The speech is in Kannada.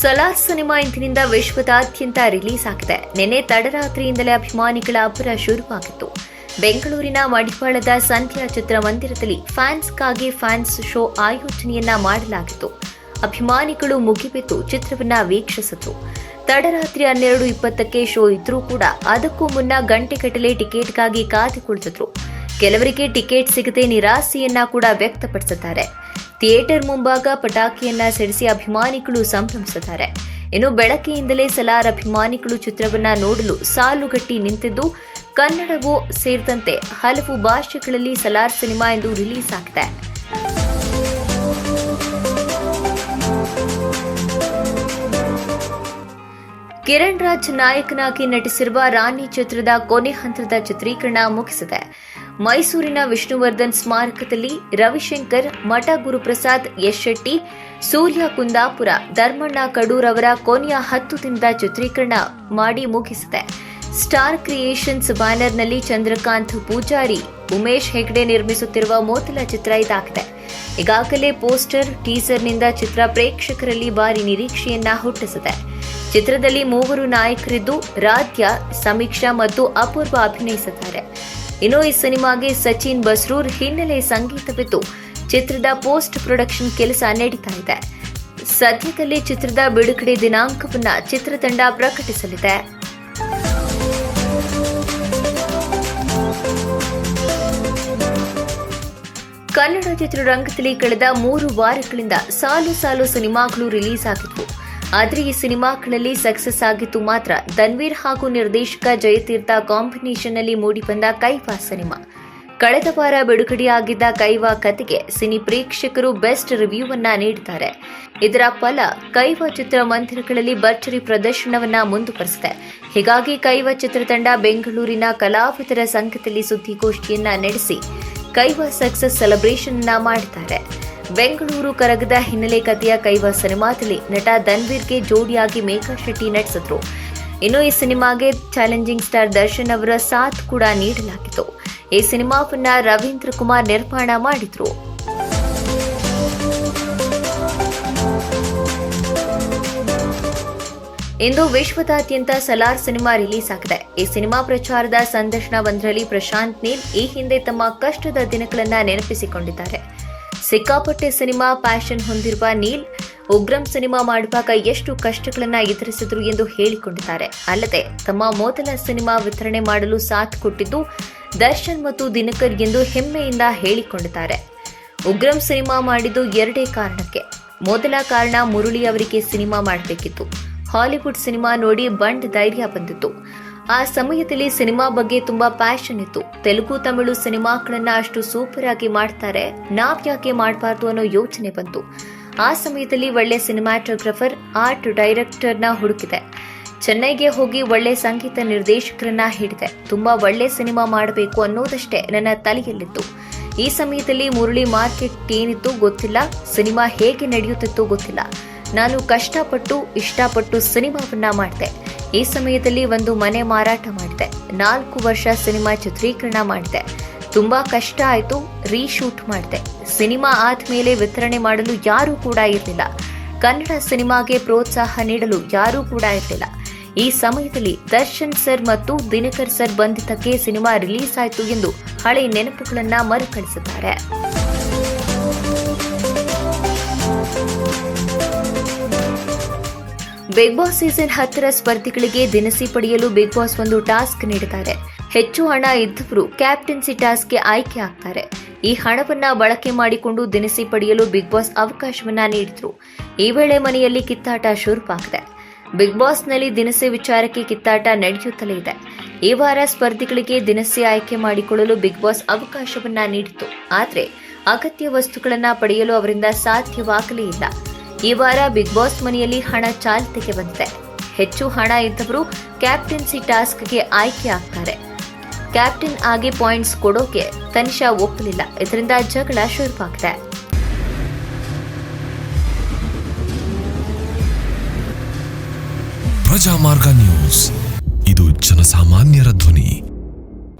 ಸಲಾರ್ ಸಿನಿಮಾ ಇಂದಿನಿಂದ ವಿಶ್ವದಾದ್ಯಂತ ರಿಲೀಸ್ ಆಗಿದೆ. ನಿನ್ನೆ ತಡರಾತ್ರಿಯಿಂದಲೇ ಅಭಿಮಾನಿಗಳ ಅಬ್ಬರ ಶುರುವಾಗಿತ್ತು. ಬೆಂಗಳೂರಿನ ಮಡಿವಾಳದ ಸಂಧ್ಯಾ ಚಿತ್ರಮಂದಿರದಲ್ಲಿ ಫ್ಯಾನ್ಸ್ಗಾಗಿ ಫ್ಯಾನ್ಸ್ ಶೋ ಆಯೋಜನೆಯನ್ನ ಮಾಡಲಾಗಿತ್ತು. ಅಭಿಮಾನಿಗಳು ಮುಗಿಬಿದ್ದು ಚಿತ್ರವನ್ನ ವೀಕ್ಷಿಸಿತು ತಡರಾತ್ರಿ ಹನ್ನೆರಡು ಇಪ್ಪತ್ತಕ್ಕೆ ಶೋ ಇದ್ರೂ ಕೂಡ ಅದಕ್ಕೂ ಮುನ್ನ ಗಂಟೆಗಟ್ಟಲೆ ಟಿಕೆಟ್ಗಾಗಿ ಕಾದು ಕುಳಿತಿದ್ರು. ಕೆಲವರಿಗೆ ಟಿಕೆಟ್ ಸಿಗದೆ ನಿರಾಸೆಯನ್ನ ಕೂಡ ವ್ಯಕ್ತಪಡಿಸಿದ್ದಾರೆ. ಥಿಯೇಟರ್ ಮುಂಭಾಗ ಪಟಾಕಿಯನ್ನ ಸಿಡಿಸಿ ಅಭಿಮಾನಿಗಳು ಸಂಭ್ರಮಿಸಿದ್ದಾರೆ. ಇನ್ನು ಬೆಳಕೆಯಿಂದಲೇ ಸಲಾರ್ ಅಭಿಮಾನಿಗಳು ಚಿತ್ರವನ್ನ ನೋಡಲು ಸಾಲುಗಟ್ಟಿ ನಿಂತಿದ್ದು, ಕನ್ನಡವೂ ಸೇರಿದಂತೆ ಹಲವು ಭಾಷೆಗಳಲ್ಲಿ ಸಲಾರ್ ಸಿನಿಮಾ ಎಂದು ರಿಲೀಸ್ ಆಗಿದೆ. ಕಿರಣ್ ರಾಜ್ ನಾಯಕನಾಗಿ ನಟಿಸಿರುವ ರಾಣಿ ಚಿತ್ರದ ಕೊನೆ ಹಂತದ ಚಿತ್ರೀಕರಣ ಮುಗಿಸಿದೆ. ಮೈಸೂರಿನ ವಿಷ್ಣುವರ್ಧನ್ ಸ್ಮಾರಕದಲ್ಲಿ ರವಿಶಂಕರ್, ಮಠ ಗುರುಪ್ರಸಾದ್ ಎಸ್ ಶೆಟ್ಟಿ, ಸೂರ್ಯ ಕುಂದಾಪುರ, ಧರ್ಮಣ್ಣ ಕಡೂರ್ ಅವರ ಕೊನೆಯ ಹತ್ತು ದಿನದ ಚಿತ್ರೀಕರಣ ಮಾಡಿ ಮುಗಿಸಿದೆ. ಸ್ಟಾರ್ ಕ್ರಿಯೇಷನ್ಸ್ ಬ್ಯಾನರ್ನಲ್ಲಿ ಚಂದ್ರಕಾಂತ್ ಪೂಜಾರಿ, ಉಮೇಶ್ ಹೆಗ್ಡೆ ನಿರ್ಮಿಸುತ್ತಿರುವ ಮೊದಲ ಚಿತ್ರ ಇದಾಗಿದೆ. ಈಗಾಗಲೇ ಪೋಸ್ಟರ್, ಟೀಸರ್ನಿಂದ ಚಿತ್ರ ಪ್ರೇಕ್ಷಕರಲ್ಲಿ ಭಾರಿ ನಿರೀಕ್ಷೆಯನ್ನ ಹುಟ್ಟಿಸಿದೆ. ಚಿತ್ರದಲ್ಲಿ ಮೂವರು ನಾಯಕರಿದ್ದು ರಾಧ್ಯ, ಸಮೀಕ್ಷಾ ಮತ್ತು ಅಪೂರ್ವ ಅಭಿನಯಿಸಿದ್ದಾರೆ ಇನ್ನು ಈ ಸಿನಿಮಾಗೆ ಸಚಿನ್ ಬಸ್ರೂರ್ ಹಿನ್ನೆಲೆ ಸಂಗೀತವಿದ್ದು ಚಿತ್ರದ ಪೋಸ್ಟ್ ಪ್ರೊಡಕ್ಷನ್ ಕೆಲಸ ನಡೀತಾ ಇದೆ. ಸದ್ಯದಲ್ಲಿ ಚಿತ್ರದ ಬಿಡುಗಡೆ ದಿನಾಂಕವನ್ನ ಚಿತ್ರತಂಡ ಪ್ರಕಟಿಸಲಿದೆ. ಕನ್ನಡ ಚಿತ್ರರಂಗದಲ್ಲಿ ಕಳೆದ ಮೂರು ವಾರಗಳಿಂದ ಸಾಲು ಸಾಲು ಸಿನಿಮಾಗಳು ರಿಲೀಸ್ ಆಗಿದ್ವು. ಆದರೆ ಈ ಸಿನಿಮಾಗಳಲ್ಲಿ ಸಕ್ಸಸ್ ಆಗಿತ್ತು ಮಾತ್ರ ಧನ್ವೀರ್ ಹಾಗೂ ನಿರ್ದೇಶಕ ಜಯತೀರ್ಥ ಕಾಂಬಿನೇಷನ್ನಲ್ಲಿ ಮೂಡಿಬಂದ ಕೈವಾ ಸಿನಿಮಾ. ಕಳೆದ ವಾರ ಬಿಡುಗಡೆಯಾಗಿದ್ದ ಕೈವಾ ಕತೆಗೆ ಸಿನಿ ಪ್ರೇಕ್ಷಕರು ಬೆಸ್ಟ್ ರಿವ್ಯೂ ಅನ್ನ ನೀಡಿದ್ದಾರೆ. ಇದರ ಫಲ ಕೈವಾ ಚಿತ್ರಮಂದಿರಗಳಲ್ಲಿ ಭರ್ಜರಿ ಪ್ರದರ್ಶನವನ್ನ ಮುಂದುವರೆಸಿದೆ. ಹೀಗಾಗಿ ಕೈವಾ ಚಿತ್ರತಂಡ ಬೆಂಗಳೂರಿನ ಕಲಾವಿದರ ಸಂಘದಲ್ಲಿ ಸುದ್ದಿಗೋಷ್ಠಿಯನ್ನ ನಡೆಸಿ ಕೈವಾ ಸಕ್ಸಸ್ ಸೆಲೆಬ್ರೇಷನ್ ಮಾಡಿದ್ದಾರೆ. ಬೆಂಗಳೂರು ಕರಗದ ಹಿನ್ನೆಲೆ ಕಥೆಯ ಕೈವ ಸಿನಿಮಾದಲ್ಲಿ ನಟ ಧನ್ವೀರ್ಗೆ ಜೋಡಿಯಾಗಿ ಮೇಕಾ ಶೆಟ್ಟಿ ನಟಿಸಿದ್ರು. ಇನ್ನು ಈ ಸಿನಿಮಾಗೆ ಚಾಲೆಂಜಿಂಗ್ ಸ್ಟಾರ್ ದರ್ಶನ್ ಅವರ ಸಾಥ್ ಕೂಡ ನೀಡಲಾಗಿತ್ತು. ಈ ಸಿನಿಮಾವನ್ನ ರವೀಂದ್ರ ಕುಮಾರ್ ನಿರ್ಮಾಣ ಮಾಡಿದ್ರು. ಇಂದು ವಿಶ್ವದಾದ್ಯಂತ ಸಲಾರ್ ಸಿನಿಮಾ ರಿಲೀಸ್ ಆಗಿದೆ. ಈ ಸಿನಿಮಾ ಪ್ರಚಾರದ ಸಂದರ್ಶನವೊಂದರಲ್ಲಿ ಪ್ರಶಾಂತ್ ನೀಲ್ ಈ ಹಿಂದೆ ತಮ್ಮ ಕಷ್ಟದ ದಿನಗಳನ್ನ ನೆನಪಿಸಿಕೊಂಡಿದ್ದಾರೆ. ಸಿಕ್ಕಾಪಟ್ಟೆ ಸಿನಿಮಾ ಪ್ಯಾಷನ್ ಹೊಂದಿರುವ ನೀಲ್, ಉಗ್ರಂ ಸಿನಿಮಾ ಮಾಡುವಾಗ ಎಷ್ಟು ಕಷ್ಟಗಳನ್ನ ಎದುರಿಸಿದ್ರು ಎಂದು ಹೇಳಿಕೊಂಡಿದ್ದಾರೆ. ಅಲ್ಲದೆ, ತಮ್ಮ ಮೊದಲ ಸಿನಿಮಾ ವಿತರಣೆ ಮಾಡಲು ಸಾಥ್ ಕೊಟ್ಟಿದ್ದು ದರ್ಶನ್ ಮತ್ತು ದಿನಕರ್ ಎಂದು ಹೆಮ್ಮೆಯಿಂದ ಹೇಳಿಕೊಂಡಿದ್ದಾರೆ. ಉಗ್ರಂ ಸಿನಿಮಾ ಮಾಡಿದ್ದು ಎರಡೇ ಕಾರಣಕ್ಕೆ. ಮೊದಲ ಕಾರಣ ಮುರುಳಿ ಅವರಿಗೆ ಸಿನಿಮಾ ಮಾಡಬೇಕಿತ್ತು. ಹಾಲಿವುಡ್ ಸಿನಿಮಾ ನೋಡಿ ಬಂಡ್ ಧೈರ್ಯ ಬಂದಿತ್ತು. ಆ ಸಮಯದಲ್ಲಿ ಸಿನಿಮಾ ಬಗ್ಗೆ ತುಂಬಾ ಪ್ಯಾಷನ್ ಇತ್ತು. ತೆಲುಗು, ತಮಿಳು ಸಿನಿಮಾಗಳನ್ನ ಅಷ್ಟು ಸೂಪರ್ ಆಗಿ ಮಾಡ್ತಾರೆ. ನಾವ್ ಯಾಕೆ ಮಾಡಬಾರ್ದು ಅನ್ನೋ ಯೋಚನೆ ಬಂತು. ಆ ಸಮಯದಲ್ಲಿ ಒಳ್ಳೆ ಸಿನಿಮಾಟೋಗ್ರಫರ್ ಆರ್ಟ್ ಡೈರೆಕ್ಟರ್ನ ಹುಡುಕಿದೆ. ಚೆನ್ನೈಗೆ ಹೋಗಿ ಒಳ್ಳೆ ಸಂಗೀತ ನಿರ್ದೇಶಕರನ್ನ ಹಿಡಿದೆ. ತುಂಬಾ ಒಳ್ಳೆ ಸಿನಿಮಾ ಮಾಡಬೇಕು ಅನ್ನೋದಷ್ಟೇ ನನ್ನ ತಲೆಯಲ್ಲಿತ್ತು. ಈ ಸಮಯದಲ್ಲಿ ಮುರಳಿ ಮಾರ್ಕೆಟ್ ಏನಿತ್ತು ಗೊತ್ತಿಲ್ಲ. ಸಿನಿಮಾ ಹೇಗೆ ನಡೆಯುತ್ತಿತ್ತು ಗೊತ್ತಿಲ್ಲ. ನಾನು ಕಷ್ಟಪಟ್ಟು, ಇಷ್ಟಪಟ್ಟು ಸಿನಿಮಾವನ್ನ ಮಾಡಿದೆ. ಈ ಸಮಯದಲ್ಲಿ ಒಂದು ಮನೆ ಮಾರಾಟ ಮಾಡಿದೆ. ನಾಲ್ಕು ವರ್ಷ ಸಿನಿಮಾ ಚಿತ್ರೀಕರಣ ಮಾಡಿದೆ. ತುಂಬಾ ಕಷ್ಟ ಆಯಿತು, ರೀಶೂಟ್ ಮಾಡಿದೆ. ಸಿನಿಮಾ ಆದ್ಮೇಲೆ ವಿತರಣೆ ಮಾಡಲು ಯಾರೂ ಕೂಡ ಇರಲಿಲ್ಲ. ಕನ್ನಡ ಸಿನಿಮಾಗೆ ಪ್ರೋತ್ಸಾಹ ನೀಡಲು ಯಾರೂ ಕೂಡ ಇರಲಿಲ್ಲ. ಈ ಸಮಯದಲ್ಲಿ ದರ್ಶನ್ ಸರ್ ಮತ್ತು ದಿನಕರ್ ಸರ್ ಬಂಧಿತಕ್ಕೆ ಸಿನಿಮಾ ರಿಲೀಸ್ ಆಯಿತು ಎಂದು ಹಳೆ ನೆನಪುಗಳನ್ನ ಮರುಕಳಿಸಿದ್ದಾರೆ. ಬಿಗ್ ಬಾಸ್ ಸೀಸನ್ ಹತ್ತರ ಸ್ಪರ್ಧಿಗಳಿಗೆ ದಿನಸಿ ಪಡೆಯಲು ಬಿಗ್ ಬಾಸ್ ಒಂದು ಟಾಸ್ಕ್ ನೀಡಿದ್ದಾರೆ. ಹೆಚ್ಚು ಹಣ ಇದ್ದವರು ಕ್ಯಾಪ್ಟನ್ಸಿ ಟಾಸ್ಕ್ಗೆ ಆಯ್ಕೆ ಆಗ್ತಾರೆ. ಈ ಹಣವನ್ನ ಬಳಕೆ ಮಾಡಿಕೊಂಡು ದಿನಸಿ ಪಡೆಯಲು ಬಿಗ್ ಬಾಸ್ ಅವಕಾಶವನ್ನ ನೀಡಿದ್ರು. ಈ ವೇಳೆ ಮನೆಯಲ್ಲಿ ಕಿತ್ತಾಟ ಶುರುವಾಗಿದೆ. ಬಿಗ್ ಬಾಸ್ನಲ್ಲಿ ದಿನಸಿ ವಿಚಾರಕ್ಕೆ ಕಿತ್ತಾಟ ನಡೆಯುತ್ತಲೇ ಇದೆ. ಈ ವಾರ ಸ್ಪರ್ಧಿಗಳಿಗೆ ದಿನಸಿ ಆಯ್ಕೆ ಮಾಡಿಕೊಳ್ಳಲು ಬಿಗ್ ಬಾಸ್ ಅವಕಾಶವನ್ನ ನೀಡಿತು ಆದರೆ ಅಗತ್ಯ ವಸ್ತುಗಳನ್ನ ಪಡೆಯಲು ಅವರಿಂದ ಸಾಧ್ಯವಾಗಲೇ ಇಲ್ಲ. ಈ ವಾರ ಬಿಗ್ ಬಾಸ್ ಮನೆಯಲ್ಲಿ ಹಣ ಚಾಲ್ತಿಗೆ ಬಂದಿದೆ. ಹೆಚ್ಚು ಹಣ ಇದ್ದವರು ಕ್ಯಾಪ್ಟನ್ಸಿ ಟಾಸ್ಕ್ಗೆ ಆಯ್ಕೆ ಆಗ್ತಾರೆ. ಕ್ಯಾಪ್ಟನ್ ಆಗಿ ಪಾಯಿಂಟ್ಸ್ ಕೊಡೋಕೆ ತನಿಷಾ ಒಪ್ಪಲಿಲ್ಲ. ಇದರಿಂದ ಜಗಳ ಶುರುವಾಗಿದೆ. ಪ್ರಜಾಮಾರ್ಗ ನ್ಯೂಸ್. ಇದು ಜನಸಾಮಾನ್ಯರ ಧ್ವನಿ.